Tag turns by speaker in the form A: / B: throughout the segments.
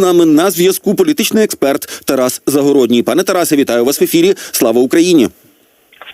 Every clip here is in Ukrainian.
A: нами на зв'язку політичний експерт Тарас Загородній. Пане Тарасе, вітаю вас в ефірі. Слава Україні!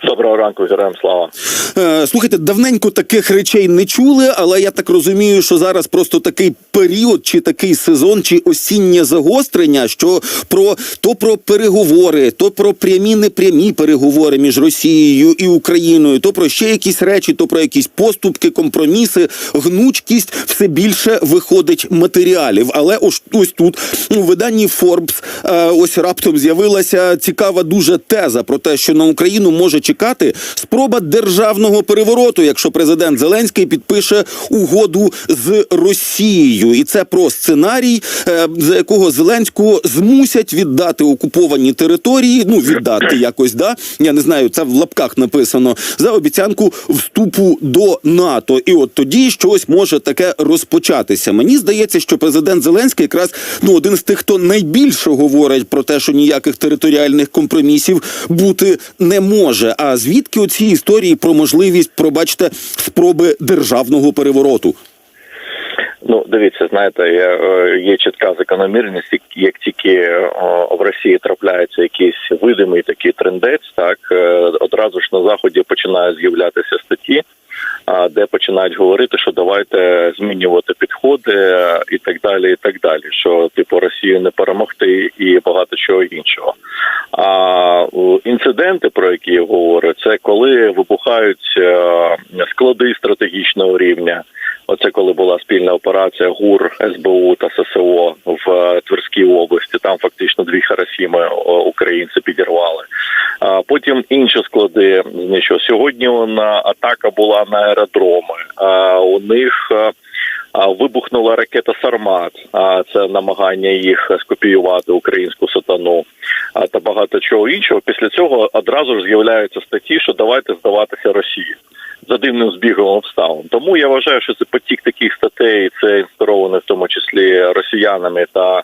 B: Доброго ранку, героям слава.
A: Е, слухайте, давненько таких речей не чули, але я так розумію, що зараз просто такий період, чи такий сезон, чи осіннє загострення, що про то про переговори, то про прямі непрямі переговори між Росією і Україною, то про ще якісь речі, то про якісь поступки, компроміси, гнучкість все більше виходить матеріалів. Але ось, ось тут у виданні Forbes е, ось раптом з'явилася цікава дуже теза про те, що на Україну може чекати спроба державного перевороту, якщо президент Зеленський підпише угоду з Росією, і це про сценарій, е, за якого Зеленського змусять віддати окуповані території. Ну віддати якось, да я не знаю, це в лапках написано за обіцянку вступу до НАТО. І от тоді щось може таке розпочатися. Мені здається, що президент Зеленський якраз ну один з тих, хто найбільше говорить про те, що ніяких територіальних компромісів бути не може. А звідки оці історії про можливість, пробачте, спроби державного перевороту?
B: Ну, дивіться, знаєте, є, е, є чітка закономірність, як- тільки о, в Росії трапляється якийсь видимий такий трендець, так е, одразу ж на заході починають з'являтися статті, де починають говорити, що давайте змінювати підходи е, і так далі, і так далі. Що типу Росію не перемогти і багато чого іншого. А інциденти, про які я говорю, це коли вибухають е, склади стратегічного рівня. Оце коли була спільна операція ГУР, СБУ та ССО в е, Тверській області. Там фактично дві Харасіми українці підірвали. А потім інші склади знищили. Сьогодні вона атака була на аеродроми. У них вибухнула ракета Сармат. А це намагання їх скопіювати українську сатану та багато чого іншого. Після цього одразу ж з'являються статті, що давайте здаватися Росії за дивним збігом обставин. Тому я вважаю, що це потік таких статей, це інспірований в тому числі росіянами та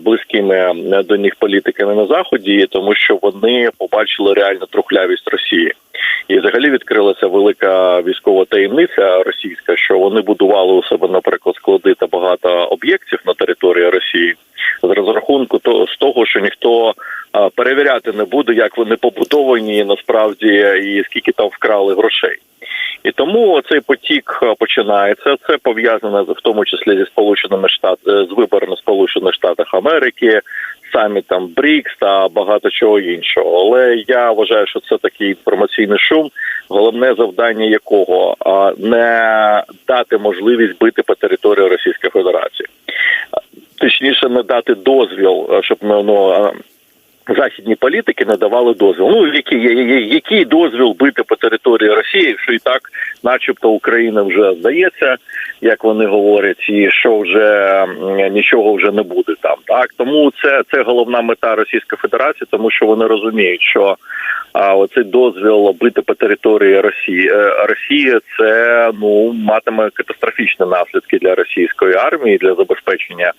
B: близькими до них політиками на заході, тому що вони побачили реальну трухлявість Росії. І взагалі відкрилася велика військова таємниця російська, що вони будували у себе, наприклад, склади та багато об'єктів на території Росії з розрахунку то з того, що ніхто перевіряти не буде, як вони побудовані насправді і скільки там вкрали грошей. Тому цей потік е, починається. Це пов'язане в тому числі зі сполученими штатами з виборами Сполучених Штатах Америки, самітом БРІКС та багато чого іншого. Але я вважаю, що це такий інформаційний шум, головне завдання якого не дати можливість бити по території Російської Федерації, точніше, не дати дозвіл, е, щоб ну, західні політики не давали дозвіл. Ну який, який дозвіл бити по території Росії, що і так, начебто, Україна вже здається, як вони говорять, і що вже нічого вже не буде там. Так тому це, це головна мета Російської Федерації, тому що вони розуміють, що а оцей дозвіл бити по території Росії е, Росії це ну матиме катастрофічні наслідки для російської армії для забезпечення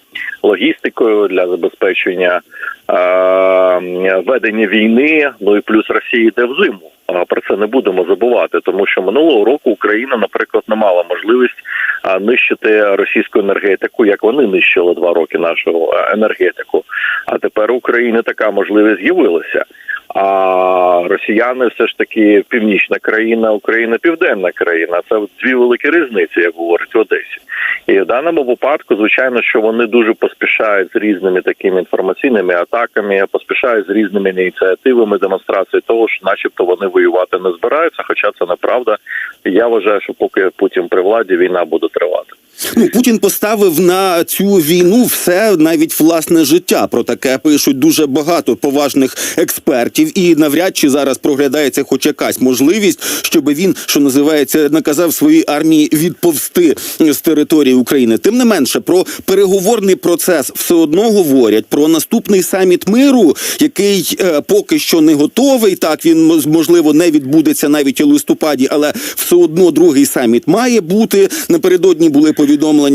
B: логістикою, для забезпечення е, ведення війни. Ну і плюс Росія йде в зиму. Про це не будемо забувати, тому що минулого року Україна, наприклад, не мала можливість нищити російську енергетику, як вони нищили два роки нашу е, енергетику. А тепер у України така можливість з'явилася. А росіяни все ж таки північна країна, Україна південна країна. Це дві великі різниці, як говорять в Одесі. І в даному випадку, звичайно, що вони дуже поспішають з різними такими інформаційними атаками, поспішають з різними ініціативами демонстрації того, що, начебто, вони воювати не збираються. Хоча це неправда. Я вважаю, що поки Путін при владі, війна буде тривати.
A: Ну, Путін поставив на цю війну все навіть власне життя. Про таке пишуть дуже багато поважних експертів, і навряд чи зараз проглядається хоч якась можливість, щоб він, що називається, наказав своїй армії відповсти з території України. Тим не менше, про переговорний процес все одно говорять про наступний саміт миру, який е, поки що не готовий. Так він можливо не відбудеться навіть у листопаді, але все одно другий саміт має бути. Напередодні були повідомлення,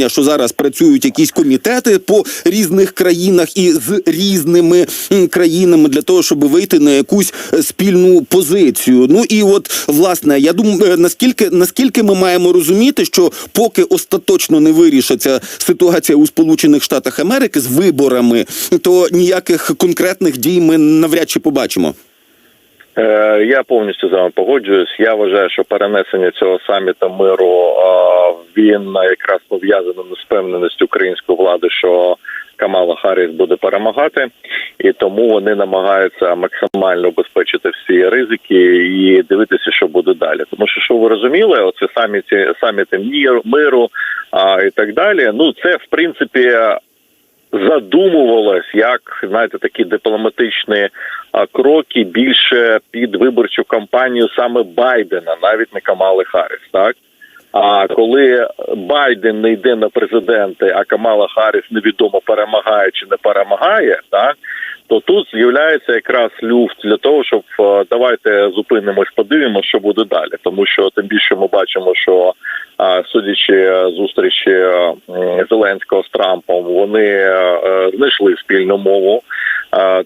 A: що зараз працюють якісь комітети по різних країнах і з різними країнами для того, щоб вийти на якусь е, спільну позицію. Ну і от власне, я думаю, наскільки наскільки ми маємо розуміти, що поки остаточно не вирішиться ситуація у Сполучених Штатах Америки з виборами, то ніяких конкретних дій ми навряд чи побачимо.
B: Е, Я повністю з вами погоджуюсь. Я вважаю, що перенесення цього саміту миру він а, якраз пов'язаний з впевненістю української влади, що Камала Харріс буде перемагати, і тому вони намагаються максимально обезпечити всі ризики і дивитися, що буде далі. Тому що що ви розуміли, оце саміті саміти мір- миру а, і так далі. Ну це в принципі задумувалось як знаєте такі дипломатичні кроки більше під виборчу кампанію саме Байдена, навіть не Камали Харріс, так. А коли Байден не йде на президенти, а Камала Харріс невідомо перемагає чи не перемагає, так то тут з'являється якраз люфт для того, щоб е, давайте зупинимось, подивимося, що буде далі. Тому що тим більше ми бачимо, що судячи зустрічі е, Зеленського з Трампом, вони е, знайшли спільну мову.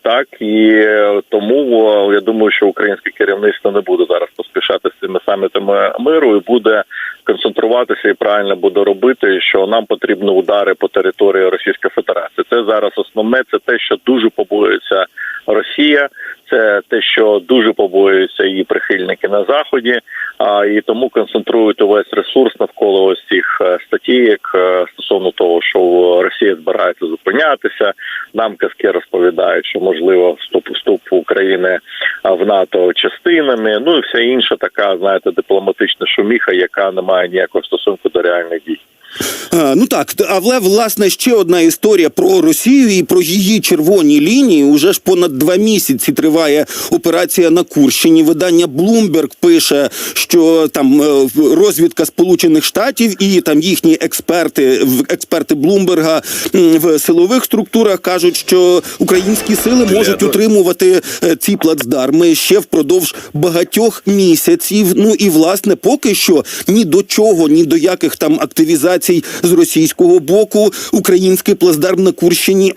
B: Так і тому я думаю, що українське керівництво не буде зараз поспішати з цими самітами миру і буде концентруватися і правильно буде робити, що нам потрібні удари по території Російської Федерації. Це зараз основне, це те, що дуже побоюється Росія. Це те, що дуже побоюються її прихильники на заході, а і тому концентрують увесь ресурс навколо ось цих е, статейок е, стосовно того, що Росія збирається зупинятися. Нам казки розповідають, що можливо вступ вступ України в НАТО частинами. Ну і вся інша така, знаєте, дипломатична шуміха, яка не має ніякого стосунку до реальних дій.
A: Ну так, але власне ще одна історія про Росію і про її червоні лінії. Уже ж понад два місяці триває операція на Курщині. Видання Bloomberg пише, що там е, розвідка Сполучених Штатів і там їхні експерти, експерти Блумберга в силових структурах кажуть, що українські сили можуть утримувати е, ці плацдарми ще впродовж багатьох місяців. Ну і власне, поки що ні до чого, ні до яких там активізацій з російського боку український плацдарм на Курщині.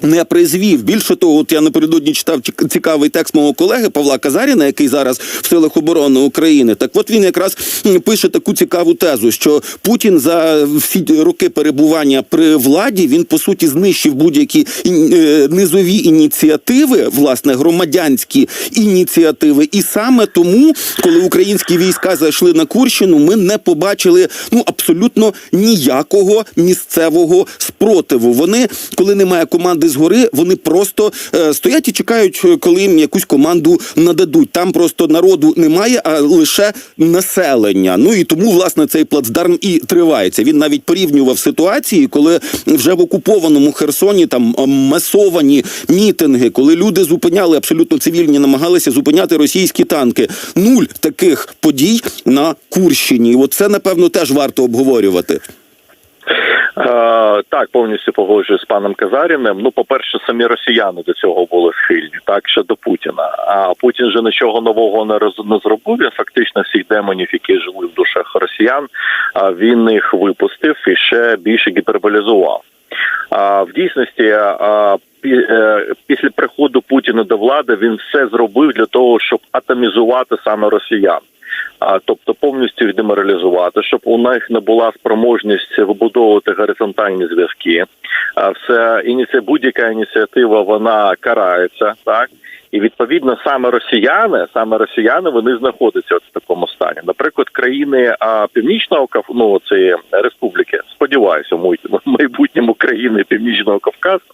A: Не призвів. Більше того, от я напередодні читав цікавий текст мого колеги Павла Казаріна, який зараз в силах оборони України. Так от він якраз пише таку цікаву тезу, що Путін за всі роки перебування при владі він по суті знищив будь-які е, низові ініціативи, власне, громадянські ініціативи. І саме тому, коли українські війська зайшли на Курщину, ми не побачили ну абсолютно ніякого місцевого спротиву. Вони, коли немає команди згори, вони просто е, стоять і чекають, е, коли їм якусь команду нададуть. Там просто народу немає, а лише населення. Ну і тому власне цей плацдарм і тривається. Він навіть порівнював ситуації, коли вже в окупованому Херсоні там масовані мітинги, коли люди зупиняли абсолютно цивільні, намагалися зупиняти російські танки. Нуль таких подій на Курщині. І от це напевно теж варто обговорювати.
B: Так, повністю погоджуюсь з паном Казаріним. Ну, по-перше, самі росіяни до цього були схильні, так ще до Путіна. А Путін же нічого нового не роз не зробив. Він фактично всіх демонів, які жили в душах росіян, а він їх випустив і ще більше гіперболізував. А в дійсності, е, після приходу Путіна до влади він все зробив для того, щоб атомізувати саме росіян. Тобто повністю їх деморалізувати, щоб у них не була спроможність вибудовувати горизонтальні зв'язки. А все ініці... будь-яка ініціатива вона карається, так і відповідно саме росіяни, саме росіяни, вони знаходяться от в такому стані. Наприклад, країни а, північного ну, цієї республіки, сподіваюся, в майбутньому країни північного Кавказу,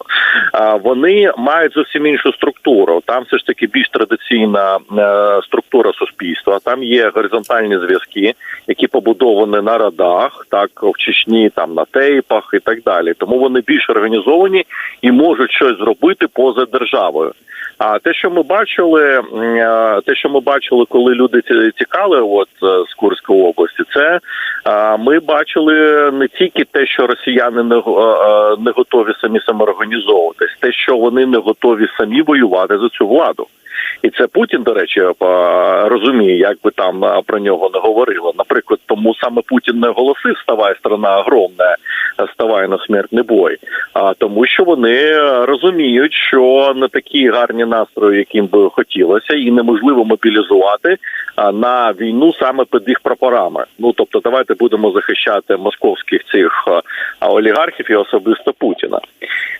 B: а, вони мають зовсім іншу структуру. Там все ж таки більш традиційна е, структура суспільства. Там є горизонтальні зв'язки, які побудовані на радах, так в Чечні, там на тейпах і так далі. Тому вони більш організовані і можуть щось зробити поза державою. А те, що ми бачили, е, те, що ми бачили, коли люди тікали, от е, з Курської області, це ми бачили не тільки те, що росіяни не, е, не готові самі самоорганізовуватись, те, що вони не готові самі воювати за цю владу. І це Путін, до речі, розуміє, як би там про нього не говорили. Наприклад, тому саме Путін не оголосив «Ставай, страна огромна, ставай на смертний бой. А тому, що вони розуміють, що не такі гарні настрої, яким би хотілося, і неможливо мобілізувати на війну саме під їх прапорами. Ну тобто, давайте будемо захищати московських цих олігархів і особисто Путіна.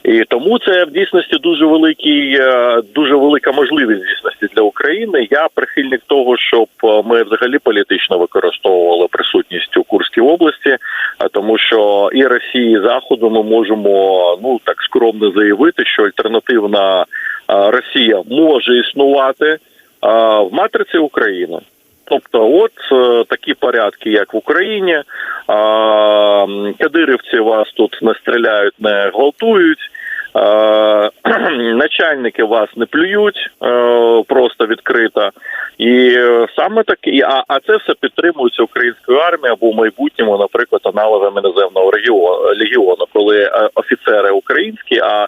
B: І тому це в дійсності дуже великий, е, дуже велика можливість в дійсності для України. Я прихильник того, щоб е, ми взагалі політично використовували присутність у Курській області, а тому що і Росії, Заходу ми можемо ну так скромно заявити, що альтернативна Росія може існувати в матриці України. Тобто, от е, такі порядки, як в Україні, кадирівці вас тут не стріляють, не гвалтують. Е, начальники вас не плюють е, просто відкрито, і саме такі, а, а це все підтримується українською армією або в майбутньому, наприклад, аналогами іноземного регіону, легіону, коли е, офіцери українські, а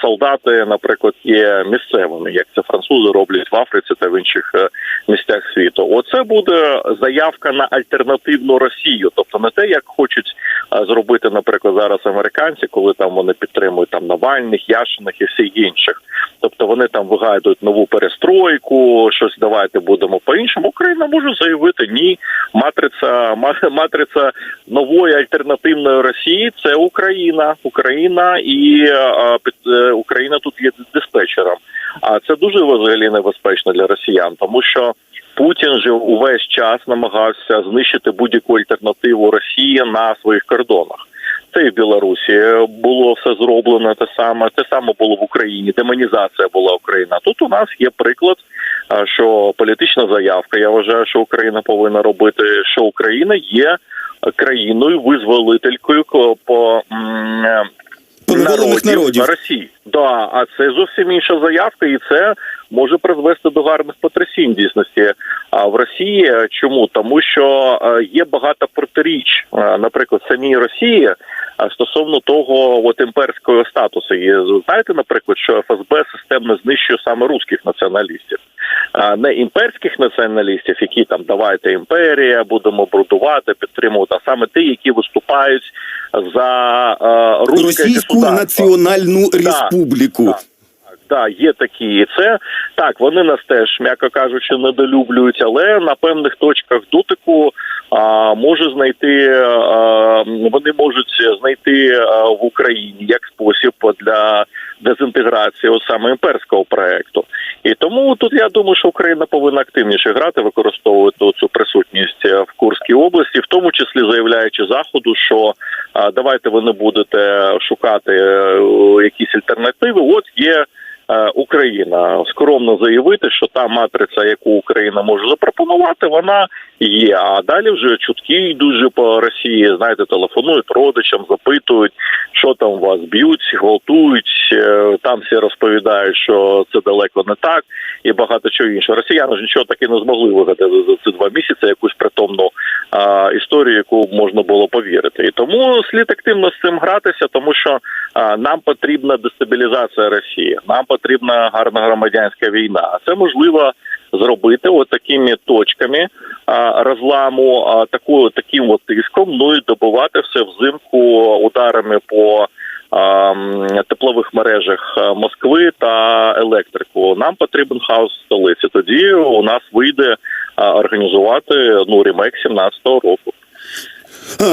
B: солдати, наприклад, є місцевими, як це французи роблять в Африці та в інших е, місцях світу. Оце буде заявка на альтернативну Росію, тобто не те, як хочуть е, зробити, наприклад, зараз американці, коли там вони підтримують там Навальних, Яшиних і всіх інших. Тобто вони там вигадують нову перестройку, щось давайте будемо по-іншому. Україна може заявити ні. Матриця матриця нової альтернативної Росії це Україна, Україна і е, під Україна тут є диспетчером. А це дуже взагалі небезпечно для росіян, тому що Путін же увесь час намагався знищити будь-яку альтернативу Росії на своїх кордонах. Це і в Білорусі було все зроблено те саме. Те саме було в Україні. Демонізація була Україна. Тут у нас є приклад, що політична заявка. Я вважаю, що Україна повинна робити, що Україна є країною визволителькою ко- по е,
A: народів.
B: на Росії. Да, а це зовсім інша заявка, і це може призвести до гарних потрясінь дійсності. А в Росії чому? Тому що е, є багато протиріч, Е, наприклад, самій Росії. Стосовно того от імперського статусу, є знаєте, наприклад, що ФСБ системно знищує саме русських націоналістів, не імперських націоналістів, які там давайте імперія, будемо брудувати, підтримувати, а саме ті, які виступають за е,
A: Російську національну республіку.
B: так. Так, є такі, і це так. Вони нас теж, м'яко кажучи, недолюблюють, але на певних точках дотику може знайти вони можуть знайти в Україні як спосіб для дезінтеграції от саме імперського проекту. І тому тут я думаю, що Україна повинна активніше грати, використовувати цю присутність е, в Курській області, в тому числі заявляючи заходу, що давайте ви не будете шукати е, якісь альтернативи. От є. Е, Україна скромно заявити, що та матриця, яку Україна може запропонувати, вона є. А далі вже чутки йдуть по Росії. Знаєте, телефонують родичам, запитують, що там вас б'ють, гвалтують. е, Там всі розповідають, що це далеко не так, і багато чого іншого. Росіяни ж нічого таки не змогли вигадати за ці два місяці. Якусь притомну а, історію, яку можна було повірити. І тому слід активно з цим гратися, тому що а, нам потрібна дестабілізація Росії, нам потрібна гарна громадянська війна. А це можливо зробити от такими точками розламу, а, таку, таким от тиском, ну і добувати все взимку ударами по теплових мережах Москви та електрику. Нам потрібен хаос в столиці. Тоді у нас вийде організувати ну ремейк 17-го року.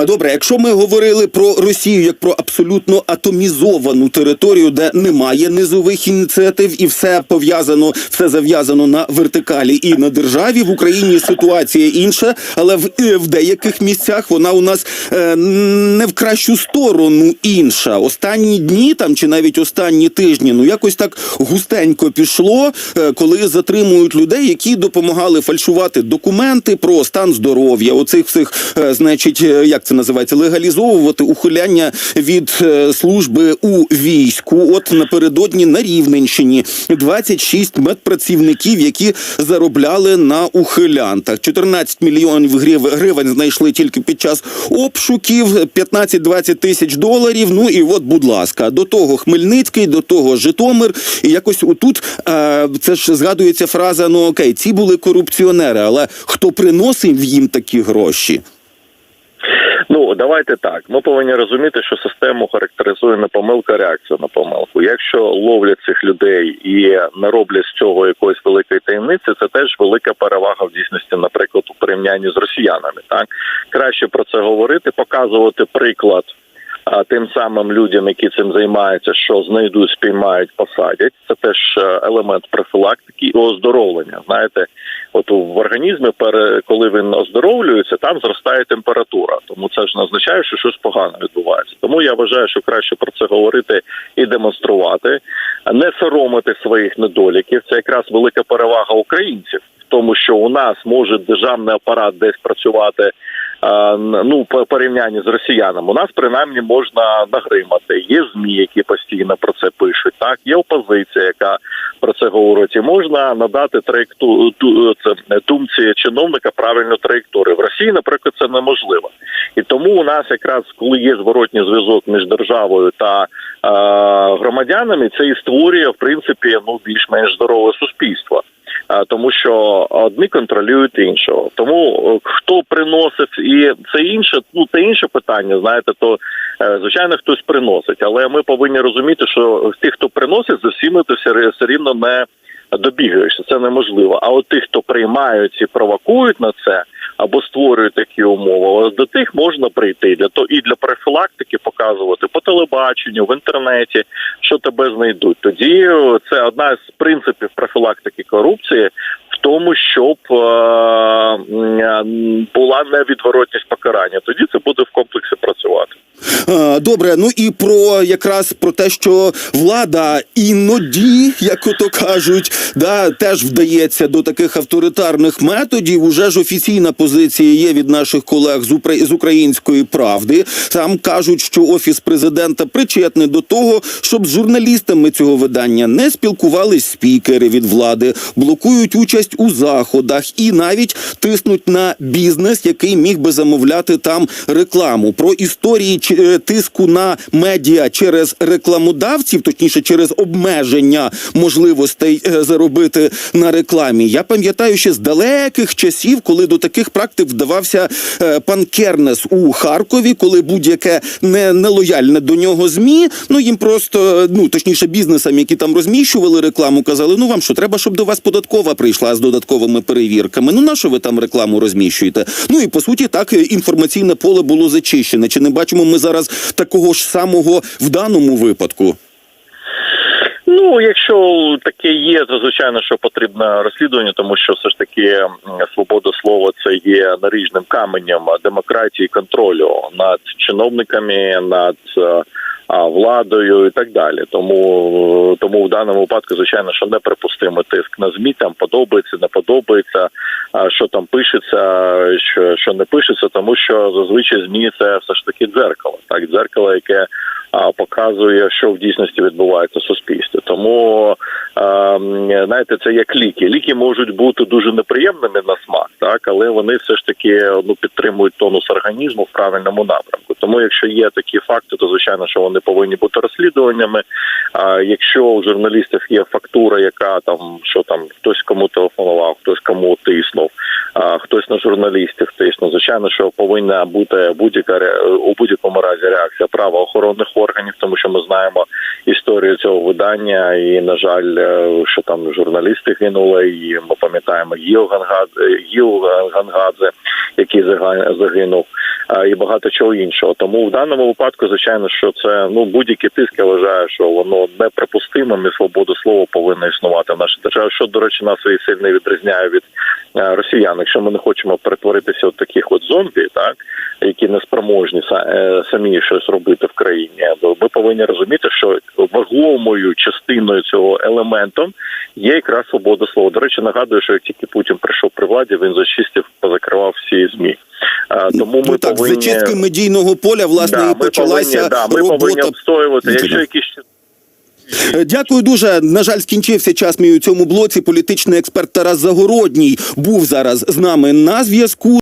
A: Добре, якщо ми говорили про Росію як про абсолютно атомізовану територію, де немає низових ініціатив, і все пов'язано, все зав'язано на вертикалі і на державі в Україні ситуація інша, але в, е, в деяких місцях вона у нас е, не в кращу сторону інша. Останні дні там чи навіть останні тижні, ну якось так густенько пішло, е, коли затримують людей, які допомагали фальшувати документи про стан здоров'я. Оцих всіх е, значить, е, як це називається, легалізовувати ухиляння від е, служби у війську. От напередодні на Рівненщині 26 медпрацівників, які заробляли на ухилянтах. 14 мільйонів гривень знайшли тільки під час обшуків, 15-20 тисяч доларів. Ну і от, будь ласка, до того Хмельницький, до того Житомир. І якось отут е, це ж згадується фраза: ну окей, ці були корупціонери, але хто приносив їм такі гроші?
B: Ну давайте так. Ми повинні розуміти, що систему характеризує не помилка, а реакція на помилку. Якщо ловлять цих людей і не роблять з цього якоїсь великої таємниці, це теж велика перевага в дійсності, наприклад, у порівнянні з росіянами. Так краще про це говорити, показувати приклад. А тим самим людям, які цим займаються, що знайдуть, спіймають, посадять. Це теж е, елемент профілактики і оздоровлення. Знаєте, от в організмі, коли він оздоровлюється, там зростає температура. Тому це ж не означає, що щось погано відбувається. Тому я вважаю, що краще про це говорити і демонструвати, не соромити своїх недоліків. Це якраз велика перевага українців, в тому що у нас може державний апарат десь працювати. Ну, по порівнянні з росіянами, у нас принаймні можна нагримати. Є змі, які постійно про це пишуть. Так, є опозиція, яка про це говорить. І можна надати траєкту думці чиновника правильну траєкторію. В Росії, наприклад, це неможливо. І тому у нас якраз коли є зворотній зв'язок між державою та е, громадянами, це і створює в принципі ну більш-менш здорове суспільство. А, Тому що одні контролюють іншого. Тому е, хто приносив і це інше, ну це інше питання. Знаєте, то е, звичайно хтось приносить, але ми повинні розуміти, що тих, хто приносить, за всіми ти все все рівно не добігаєшся. Це неможливо. А от тих, хто приймають і провокують на це. Або створюють такі умови, ось до тих можна прийти для то і для профілактики показувати по телебаченню, в інтернеті, що тебе знайдуть. Тоді е, це одна з принципів профілактики корупції тому, щоб е, була невідворотність покарання. Тоді це буде в комплексі працювати.
A: Е, Добре, ну і про якраз про те, що влада іноді, як ото кажуть, да, теж вдається до таких авторитарних методів. Уже ж офіційна позиція є від наших колег з, Упра... з української правди. Там кажуть, що офіс президента причетний до того, щоб з журналістами цього видання не спілкувались спікери від влади, блокують участь у заходах і навіть тиснуть на бізнес, який міг би замовляти там рекламу. Про історії тиску на медіа через рекламодавців, точніше через обмеження можливостей е, заробити на рекламі. Я пам'ятаю ще з далеких часів, коли до таких практик вдавався е, пан Кернес у Харкові, коли будь-яке не нелояльне до нього змі, ну їм просто ну точніше бізнесам, які там розміщували рекламу, казали: ну вам що треба, щоб до вас податкова прийшла з додатковими перевірками. Ну на що ви там рекламу розміщуєте? Ну і по суті, так е, інформаційне поле було зачищене. Чи не бачимо ми зараз такого ж самого в даному випадку?
B: Ну, якщо таке є, то звичайно, що потрібно розслідування, тому що все ж таки свобода слова це є наріжним каменем демократії контролю над чиновниками, над е, владою і так далі. Тому тому в даному випадку, звичайно, що неприпустимо тиск на змі там подобається, не подобається, що там пишеться, що, що не пишеться, тому що зазвичай змі це все ж таки дзеркало, так дзеркало, яке показує, що в дійсності відбувається в суспільстві. Тому знаєте, це як ліки. Ліки можуть бути дуже неприємними на смак, так але вони все ж таки ну підтримують тонус організму в правильному напрямку. Тому, якщо є такі факти, то звичайно, що вони повинні бути розслідуваннями. А якщо у журналістів є фактура, яка там що там хтось кому телефонував, хтось кому тиснув, хтось на журналістів тиснув, звичайно, що повинна бути будь-яка у будь-якому разі реакція правоохоронних органів, тому що ми знаємо історію цього видання, і на жаль, е, що там журналісти гинули, і ми пам'ятаємо Гіо Гангадзе, який загинув, і багато чого іншого. Тому в даному випадку, звичайно, що це ну будь-який тиск, я що воно неприпустимим і свобода слова повинна існувати в нашій державі. Що до речі, нас і сильно відрізняє від е, росіян. Якщо ми не хочемо перетворитися в таких от зомбі, так які не спроможні е, самі щось робити в країні, то ми повинні розуміти, що вагомою частиною цього елементом є якраз свобода слова. До речі, нагадую, що як тільки Путін прийшов при владі, він за чистів позакривав всі змі. Тому ми
A: ну так,
B: повинні
A: зачистки медійного поля власне
B: да,
A: і почалася
B: повинні, да, ми повинні обстоювати.
A: Ну,
B: Якщо якісь
A: Дякую дуже. На жаль, скінчився час мій у цьому блоці. Політичний експерт Тарас Загородній був зараз з нами на зв'язку.